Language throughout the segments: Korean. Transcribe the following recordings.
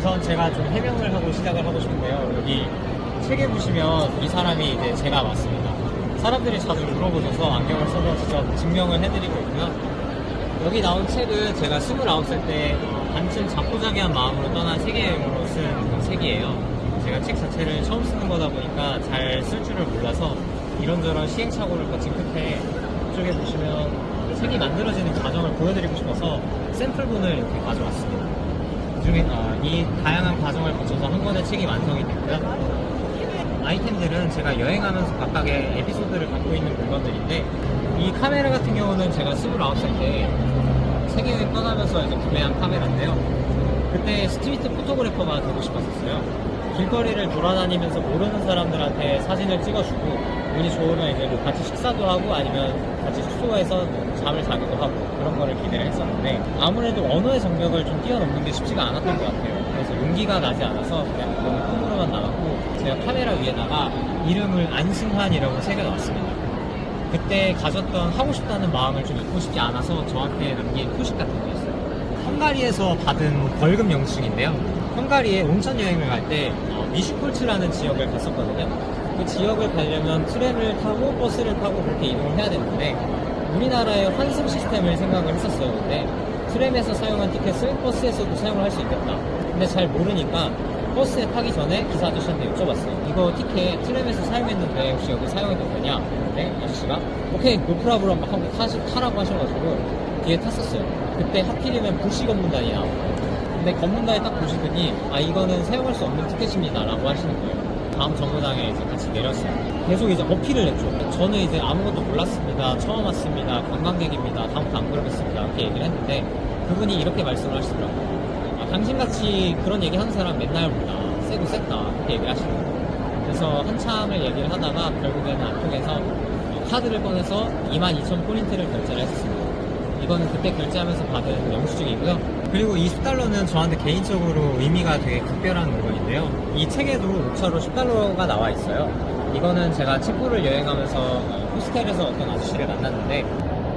우선 제가 좀 해명을 하고 시작을 하고 싶은데요. 여기 책에 보시면 이 사람이 이제 제가 맞습니다. 사람들이 자주 물어보셔서 안경을 써서 직접 증명을 해드리고 있고요. 여기 나온 책은 제가 29살 때 반쯤 자포자기한 마음으로 떠난 세계여행으로 쓴그 책이에요. 제가 책 자체를 처음 쓰는 거다 보니까 잘 쓸 줄을 몰라서 이런저런 시행착오를 거친 끝에 이쪽에 보시면 책이 만들어지는 과정을 보여드리고 싶어서 샘플본을 이렇게 가져왔습니다. 그중에 어, 이 다양한 과정을 거쳐서 한 권의 책이 완성이 됐고요. 아이템들은 제가 여행하면서 각각의 에피소드를 갖고 있는 물건들인데 이 카메라 같은 경우는 제가 29살 때 세계여행 떠나면서 이제 구매한 카메라인데요. 그때 스트리트 포토그래퍼가 되고 싶었었어요. 길거리를 돌아다니면서 모르는 사람들한테 사진을 찍어주고 운이 좋으면 이제 뭐 같이 식사도 하고 아니면 같이 숙소에서 뭐 잠을 자기도 하고 그런 거를 기대를 했었는데 아무래도 언어의 장벽을 좀 뛰어넘는 게 쉽지가 않았던 것 같아요. 그래서 용기가 나지 않아서 그냥 너무 콩으로만 나왔고 제가 카메라 위에다가 이름을 안승환이라고 새겨놨습니다. 그때 가졌던 하고 싶다는 마음을 좀 잊고 싶지 않아서 저한테 남긴 표식 같은 거였어요. 헝가리에서 받은 벌금 영수증인데요. 헝가리에 온천 여행을 갈 때 미슈폴츠라는 지역을 갔었거든요. 그 지역을 가려면 트램을 타고 버스를 타고 그렇게 이동을 해야 되는데 우리나라의 환승 시스템을 생각을 했었어요. 근데 트램에서 사용한 티켓을 버스에서도 사용을 할 수 있겠다. 근데 잘 모르니까 버스에 타기 전에 기사 아저씨한테 여쭤봤어요. 이거 티켓 트램에서 사용했는데 혹시 여기 사용해도 되냐? 근데 아저씨가 오케이 노프라브럼 하고 타시, 타라고 하셔가지고 뒤에 탔었어요. 그때 하필이면 불시 검문단이 나왔어요. 근데 검문단에 딱 보시더니 아 이거는 사용할 수 없는 티켓입니다 라고 하시는 거예요. 다음 정거장에 이제 같이 내렸어요. 계속 이제 어필을 했죠. 저는 이제 아무것도 몰랐습니다. 처음 왔습니다. 관광객입니다. 다음부터 안 그러겠습니다. 이렇게 얘기를 했는데 그분이 이렇게 말씀을 하시더라고요. 아, 당신같이 그런 얘기 하는 사람 맨날 보다 세고 셌다 이렇게 얘기를 하시는 거예요. 그래서 한참을 얘기를 하다가 결국에는 어, 카드를 꺼내서 22,000 포인트를 결제를 했습니다. 이거는 그때 결제하면서 받은 영수증이고요. 그리고 이 10달러는 저한테 개인적으로 의미가 되게 특별한 물건인데요. 이 책에도 옥차로 10달러가 나와 있어요. 이거는 제가 체코를 여행하면서 어, 호스텔에서 어떤 아저씨를 만났는데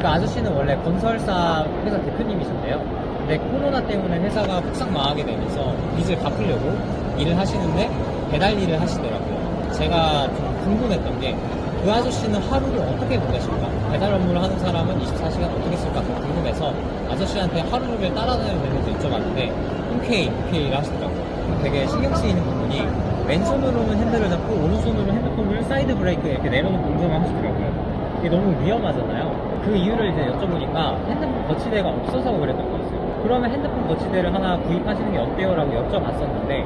그 아저씨는 원래 건설사 회사 대표님이신데요. 근데 코로나 때문에 회사가 폭삭 망하게 되면서 빚을 갚으려고 일을 하시는데 배달 일을 하시더라고요. 제가 좀 궁금했던 게 그 아저씨는 하루를 어떻게 보내실까? 배달 업무를 하는 사람은 24시간 어떻게 쓸까? 더 궁금해서 아저씨한테 하루 종일 따라다니면서 여쭤봤는데 흔쾌히 흔쾌히를 하시더라고요. 되게 신경 쓰이는 부분이 왼손으로는 핸들을 잡고 오른손으로 핸드폰을 사이드 브레이크에 이렇게 내려놓고 운전을 하시더라고요. 이게 너무 위험하잖아요. 그 이유를 이제 여쭤보니까 핸드폰 거치대가 없어서 그랬던 거였어요. 그러면 핸드폰 거치대를 하나 구입하시는 게 어때요? 라고 여쭤봤었는데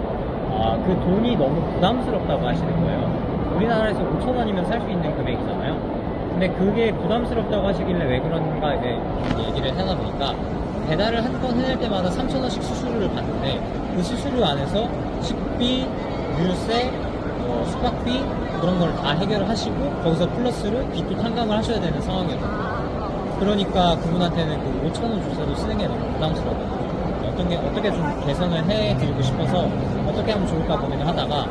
아, 그 돈이 너무 부담스럽다고 하시는 거예요. 우리나라에서 5천 원이면 살 수 있는 금액이잖아요. 근데 그게 부담스럽다고 하시길래 왜 그런가 이제 얘기를 하다 보니까 배달을 한 건 해낼 때마다 3천 원씩 수수료를 받는데 그 수수료 안에서 식비, 유세, 뭐 숙박비 그런 걸 다 해결을 하시고 거기서 플러스로 빚도 탕감을 하셔야 되는 상황이었거든요. 그러니까 그분한테는 그 5천 원 조차도 쓰는 게 너무 부담스러워요. 어떤 게 어떻게 좀 개선을 해드리고 싶어서 어떻게 하면 좋을까 고민을 하다가